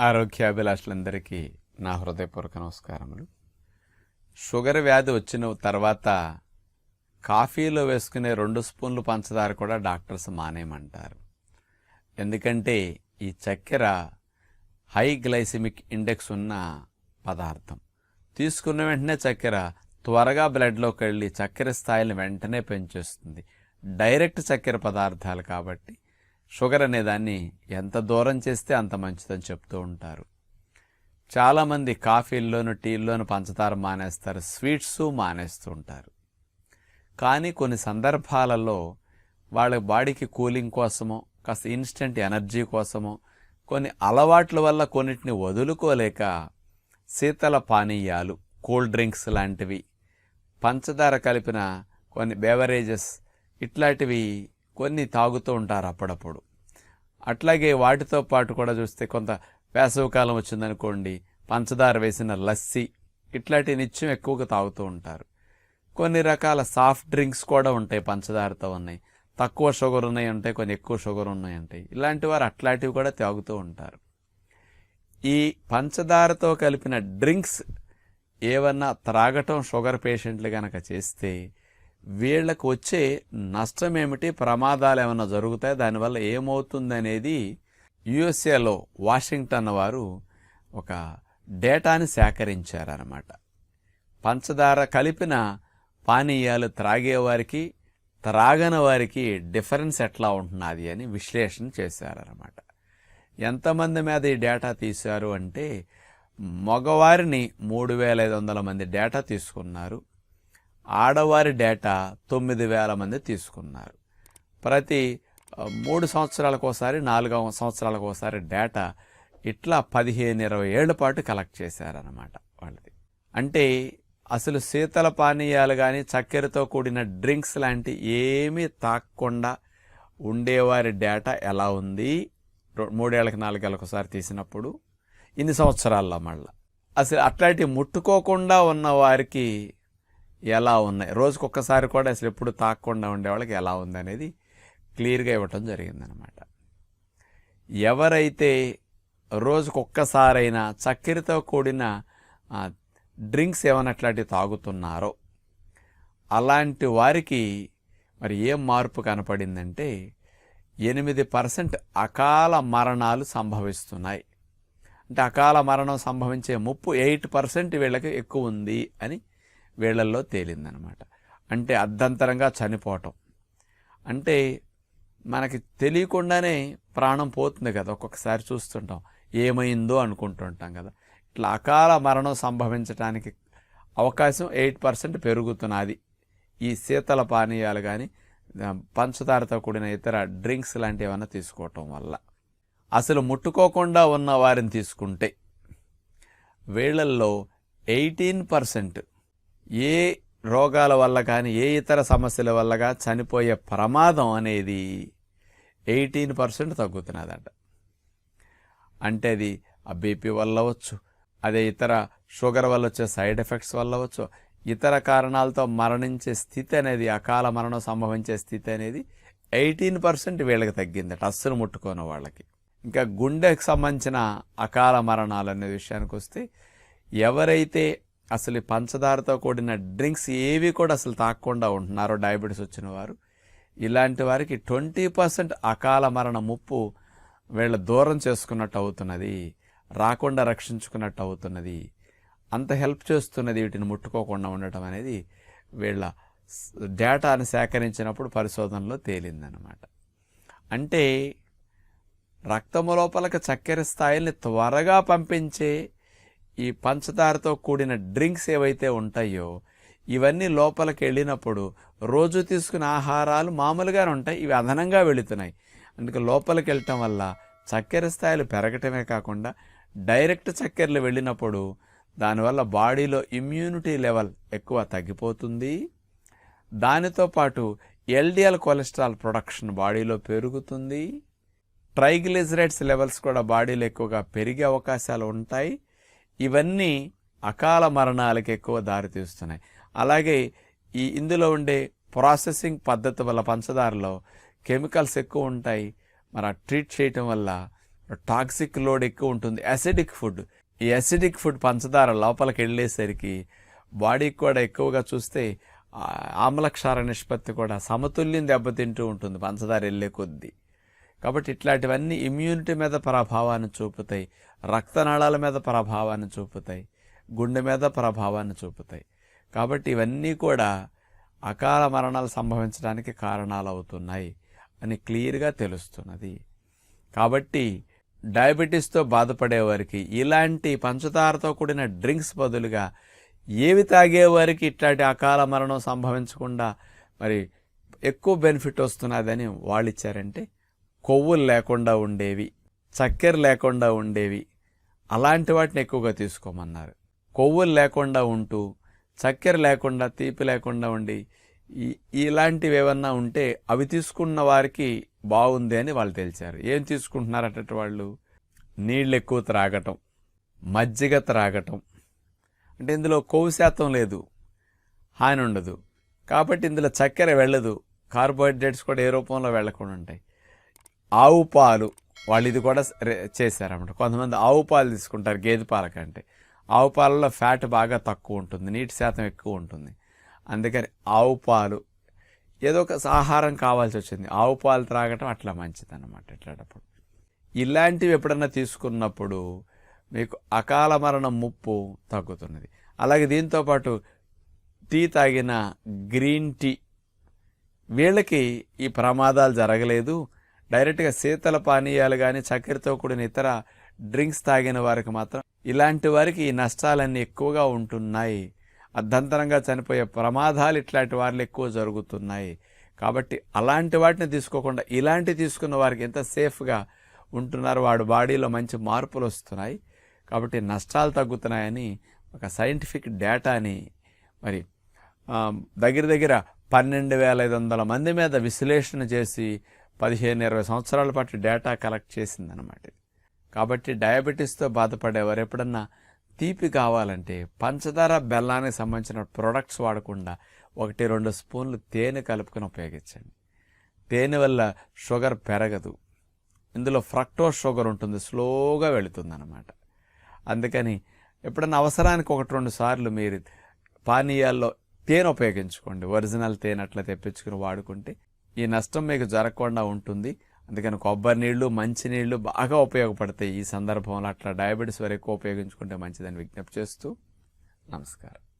ఆరోగ్యాభిలాషులందరికీ నా హృదయపూర్వక నమస్కారములు. షుగర్ వ్యాధి వచ్చిన తర్వాత కాఫీలో వేసుకునే రెండు స్పూన్లు పంచదార కూడా డాక్టర్స్ మానేయమంటారు. ఎందుకంటే ఈ చక్కెర హై గ్లైసిమిక్ ఇండెక్స్ ఉన్న పదార్థం. తీసుకున్న వెంటనే చక్కెర త్వరగా బ్లడ్లోకి వెళ్ళి చక్కెర స్థాయిని వెంటనే పెంచేస్తుంది. డైరెక్ట్ చక్కెర పదార్థాలు కాబట్టి షుగర్ అనే దాన్ని ఎంత దూరం చేస్తే అంత మంచిదని చెప్తూ ఉంటారు. చాలామంది కాఫీల్లోను టీల్లోను పంచదార మానేస్తారు స్వీట్స్ మానేస్తూ ఉంటారు. కానీ కొన్ని సందర్భాలలో వాళ్ళ బాడీకి కూలింగ్ కోసమో కాస్త ఇన్స్టెంట్ ఎనర్జీ కోసమో కొన్ని అలవాట్ల వల్ల కొన్నిటిని వదులుకోలేక శీతల పానీయాలు కూల్ డ్రింక్స్ లాంటివి పంచదార కలిపిన కొన్ని బెవరేజెస్ ఇట్లాంటివి కొన్ని తాగుతూ ఉంటారు అప్పుడప్పుడు. అట్లాగే వాటితో పాటు కూడా చూస్తే కొంత వేసవికాలం వచ్చిందనుకోండి పంచదార వేసిన లస్సీ ఇట్లాంటి నిత్యం ఎక్కువగా తాగుతూ ఉంటారు. కొన్ని రకాల సాఫ్ట్ డ్రింక్స్ కూడా ఉంటాయి పంచదారతో ఉన్నాయి. తక్కువ షుగర్ ఉన్నాయి ఉంటాయి కొన్ని ఎక్కువ షుగర్ ఉన్నాయి ఉంటాయి ఇలాంటి వారు అట్లాంటివి కూడా తాగుతూ ఉంటారు. ఈ పంచదారతో కలిపిన డ్రింక్స్ ఏవన్నా త్రాగటం షుగర్ పేషెంట్లు కనుక చేస్తే వీళ్ళకు వచ్చే నష్టం ఏమిటి ప్రమాదాలు ఏమైనా జరుగుతాయి దానివల్ల ఏమవుతుంది అనేది యుఎస్ఏలో వాషింగ్టన్ వారు ఒక డేటాని సేకరించారన్నమాట. పంచదార కలిపిన పానీయాలు త్రాగేవారికి త్రాగని వారికి డిఫరెన్స్ ఎట్లా ఉంటున్నది అని విశ్లేషణ చేశారన్నమాట. ఎంతమంది మీద ఈ డేటా తీశారు అంటే మగవారిని మూడు వేల ఐదు వందల మంది డేటా తీసుకున్నారు. ఆడవారి డేటా తొమ్మిది వేల మంది తీసుకున్నారు. ప్రతి మూడు సంవత్సరాలకు ఒకసారి నాలుగు సంవత్సరాలకు ఒకసారి డేటా ఇట్లా పదిహేను ఇరవై ఏళ్ళ పాటు కలెక్ట్ చేశారనమాట వాళ్ళది. అంటే అసలు శీతల పానీయాలు కానీ చక్కెరతో కూడిన డ్రింక్స్ లాంటి ఏమీ తాక్కుండా ఉండేవారి డేటా ఎలా ఉంది? మూడేళ్ళకి నాలుగేళ్ళకి ఒకసారి తీసినప్పుడు ఇన్ని సంవత్సరాల్లో మళ్ళా. అసలు అట్లాంటి ముట్టుకోకుండా ఉన్న వారికి ఎలా ఉన్నాయి? రోజుకొక్కసారి కూడా అసలు ఎప్పుడు తాకకుండా ఉండే వాళ్ళకి ఎలా ఉంది అనేది క్లియర్గా ఇవ్వటం జరిగిందనమాట ఎవరైతే రోజుకొక్కసారైనా చక్కెరతో కూడిన డ్రింక్స్ ఏమైనా అట్లాంటివి తాగుతున్నారో అలాంటి వారికి మరి ఏం మార్పు కనపడిందంటే ఎనిమిది పర్సెంట్ అకాల మరణాలు సంభవిస్తున్నాయి. అంటే అకాల మరణం సంభవించే ముప్పు ఎయిట్ పర్సెంట్ వీళ్ళకి ఎక్కువ ఉంది అని వీళ్ళల్లో తేలిందనమాట. అంటే అర్ధంతరంగా చనిపోవటం. అంటే మనకి తెలియకుండానే ప్రాణం పోతుంది కదా ఒక్కొక్కసారి చూస్తుంటాం. ఏమైందో అనుకుంటుంటాం కదా. ఇట్లా అకాల మరణం సంభవించడానికి అవకాశం ఎయిట్ పర్సెంట్ పెరుగుతున్నది ఈ శీతల పానీయాలు కానీ పంచదారతో కూడిన ఇతర డ్రింక్స్ లాంటివి ఏమైనా తీసుకోవటం వల్ల. అసలు ముట్టుకోకుండా ఉన్న వారిని తీసుకుంటే వీళ్ళల్లో ఎయిటీన్ పర్సెంట్ ఏ రోగాల వల్ల కానీ ఏ ఇతర సమస్యల వల్ల కానీ చనిపోయే ప్రమాదం అనేది ఎయిటీన్ పర్సెంట్ తగ్గుతున్నదట. అంటే అది ఆ బీపీ వల్ల వచ్చు అదే ఇతర షుగర్ వల్ల వచ్చే సైడ్ ఎఫెక్ట్స్ వల్ల వచ్చు ఇతర కారణాలతో మరణించే స్థితి అనేది అకాల మరణం సంభవించే స్థితి అనేది ఎయిటీన్ పర్సెంట్ వీళ్ళకి తగ్గిందట అస్సలు ముట్టుకోని వాళ్ళకి. ఇంకా గుండెకి సంబంధించిన అకాల మరణాలు అనే విషయానికి వస్తే ఎవరైతే అసలు ఈ పంచదారతో కూడిన డ్రింక్స్ ఏవి కూడా అసలు తాగకుండా ఉంటున్నారో డయాబెటీస్ వచ్చిన వారు. ఇలాంటి వారికి ట్వంటీ పర్సెంట్ అకాల మరణ ముప్పు వీళ్ళ దూరం చేసుకున్నట్టు అవుతున్నది రాకుండా రక్షించుకున్నట్టు అవుతున్నది అంత హెల్ప్ చేస్తున్నది వీటిని ముట్టుకోకుండా ఉండటం అనేది వీళ్ళ డేటాను సేకరించినప్పుడు పరిశోధనలో తేలిందనమాట అంటే రక్తము లోపలకి చక్కెర స్థాయిల్ని త్వరగా పంపించే ఈ పంచదారతో కూడిన డ్రింక్స్ ఏవైతే ఉంటాయో ఇవన్నీ లోపలికి వెళ్ళినప్పుడు రోజు తీసుకునే ఆహారాలు మామూలుగానే ఉంటాయి ఇవి అదనంగా వెళుతున్నాయి. అందుకే లోపలికి వెళ్ళటం వల్ల చక్కెర స్థాయిలు పెరగటమే కాకుండా డైరెక్ట్ చక్కెరలు వెళ్ళినప్పుడు దానివల్ల బాడీలో ఇమ్యూనిటీ లెవెల్ ఎక్కువ తగ్గిపోతుంది. దానితో పాటు ఎల్డిఎల్ కొలెస్ట్రాల్ ప్రొడక్షన్ బాడీలో పెరుగుతుంది. ట్రైగ్లిజరైడ్స్ లెవెల్స్ కూడా బాడీలో ఎక్కువగా పెరిగే అవకాశాలు ఉంటాయి. ఇవన్నీ అకాల మరణాలకు ఎక్కువ దారితీస్తున్నాయి. అలాగే ఈ ఇందులో ఉండే ప్రాసెసింగ్ పద్ధతి వల్ల పంచదారలో కెమికల్స్ ఎక్కువ ఉంటాయి. మరి ట్రీట్ చేయటం వల్ల టాక్సిక్ లోడ్ ఎక్కువ ఉంటుంది. అసిడిక్ ఫుడ్ ఈ అసిడిక్ ఫుడ్ పంచదార లోపలికి వెళ్ళేసరికి బాడీకి కూడా ఎక్కువగా చూస్తే ఆమ్లక్షార నిష్పత్తి కూడా సమతుల్యం దెబ్బతింటూ ఉంటుంది. పంచదార వెళ్ళే కొద్దీ. కాబట్టి ఇట్లాంటివన్నీ ఇమ్యూనిటీ మీద ప్రభావాన్ని చూపుతాయి. రక్తనాళాల మీద ప్రభావాన్ని చూపుతాయి. గుండె మీద ప్రభావాన్ని చూపుతాయి. కాబట్టి ఇవన్నీ కూడా అకాల మరణాలు సంభవించడానికి కారణాలు అవుతున్నాయి అని క్లియర్గా తెలుస్తున్నది. కాబట్టి డయాబెటీస్తో బాధపడేవారికి ఇలాంటి పంచదారతో కూడిన డ్రింక్స్ బదులుగా ఏవి తాగేవారికి ఇట్లాంటి అకాల మరణం సంభవించకుండా మరి ఎక్కువ బెనిఫిట్ వస్తున్నదని వాళ్ళు ఇచ్చారంటే కొవ్వులు లేకుండా ఉండేవి చక్కెర లేకుండా ఉండేవి. అలాంటి వాటిని ఎక్కువగా తీసుకోమన్నారు. కొవ్వులు లేకుండా ఉంటూ చక్కెర లేకుండా తీపి లేకుండా ఉండి ఇలాంటివి ఏమన్నా ఉంటే అవి తీసుకున్న వారికి బాగుంది అని వాళ్ళు తెలిసారు ఏం తీసుకుంటున్నారు అట్టటి వాళ్ళు? నీళ్ళు ఎక్కువ త్రాగటం మజ్జిగ త్రాగటం. అంటే ఇందులో కొవ్వు శాతం లేదు హాని ఉండదు. కాబట్టి ఇందులో చక్కెర వెళ్ళదు. కార్బోహైడ్రేట్స్ కూడా ఏ రూపంలో వెళ్ళకుండా ఉంటాయి. ఆవు పాలు వాళ్ళు ఇది కూడా చేశారన్నమాట. కొంతమంది ఆవు పాలు తీసుకుంటారు గేదె పాల కంటే. ఆవు పాలలో ఫ్యాట్ బాగా తక్కువ ఉంటుంది నీటి శాతం ఎక్కువ ఉంటుంది. అందుకని ఆవు పాలు ఏదో ఒక ఆహారం కావాల్సి వచ్చింది. ఆవు పాలు త్రాగటం అట్లా మంచిది అన్నమాట ఇట్లాంటప్పుడు. ఇలాంటివి ఎప్పుడన్నా తీసుకున్నప్పుడు మీకు అకాల మరణం ముప్పు తగ్గుతున్నది. అలాగే దీంతో పాటు టీ తాగిన గ్రీన్ టీ వీళ్ళకి ఈ ప్రమాదాలు జరగలేదు. డైరెక్ట్గా శీతల పానీయాలు కానీ చక్కెరతో కూడిన ఇతర డ్రింక్స్ తాగిన వారికి మాత్రం ఇలాంటి వారికి ఈ నష్టాలన్నీ ఎక్కువగా ఉంటున్నాయి. అర్ధంతరంగా చనిపోయే ప్రమాదాలు ఇట్లాంటి వారిలో ఎక్కువ జరుగుతున్నాయి. కాబట్టి అలాంటి వాటిని తీసుకోకుండా ఇలాంటి తీసుకున్న వారికి ఎంత సేఫ్గా ఉంటున్నారు వాడు బాడీలో మంచి మార్పులు వస్తున్నాయి. కాబట్టి నష్టాలు తగ్గుతున్నాయని ఒక సైంటిఫిక్ డేటాని మరి దగ్గర దగ్గర పన్నెండు వేల ఐదు వందల మంది మీద విశ్లేషణ చేసి పదిహేను ఇరవై సంవత్సరాల పాటు డేటా కలెక్ట్ చేసిందనమాట కాబట్టి డయాబెటీస్తో బాధపడేవారు ఎప్పుడన్నా తీపి కావాలంటే పంచదార బెల్లానికి సంబంధించిన ప్రొడక్ట్స్ వాడకుండా ఒకటి రెండు స్పూన్లు తేనె కలుపుకొని ఉపయోగించండి. తేనె వల్ల షుగర్ పెరగదు. ఇందులో ఫ్రక్టోస్ షుగర్ ఉంటుంది స్లోగా వెళుతుంది అనమాట అందుకని ఎప్పుడన్నా అవసరానికి ఒకటి రెండు సార్లు మీరు పానీయాల్లో తేనె ఉపయోగించుకోండి. ఒరిజినల్ తేనె అట్లా తెప్పించుకుని వాడుకుంటే ఈ నష్టం మీకు జరగకుండా ఉంటుంది. అందుకని కొబ్బరి నీళ్ళు మంచి నీళ్ళు బాగా ఉపయోగపడతాయి ఈ సందర్భంలో. అట్లా డయాబెటీస్ వరకు ఉపయోగించుకుంటే మంచిదని విజ్ఞప్తి చేస్తూ నమస్కారం.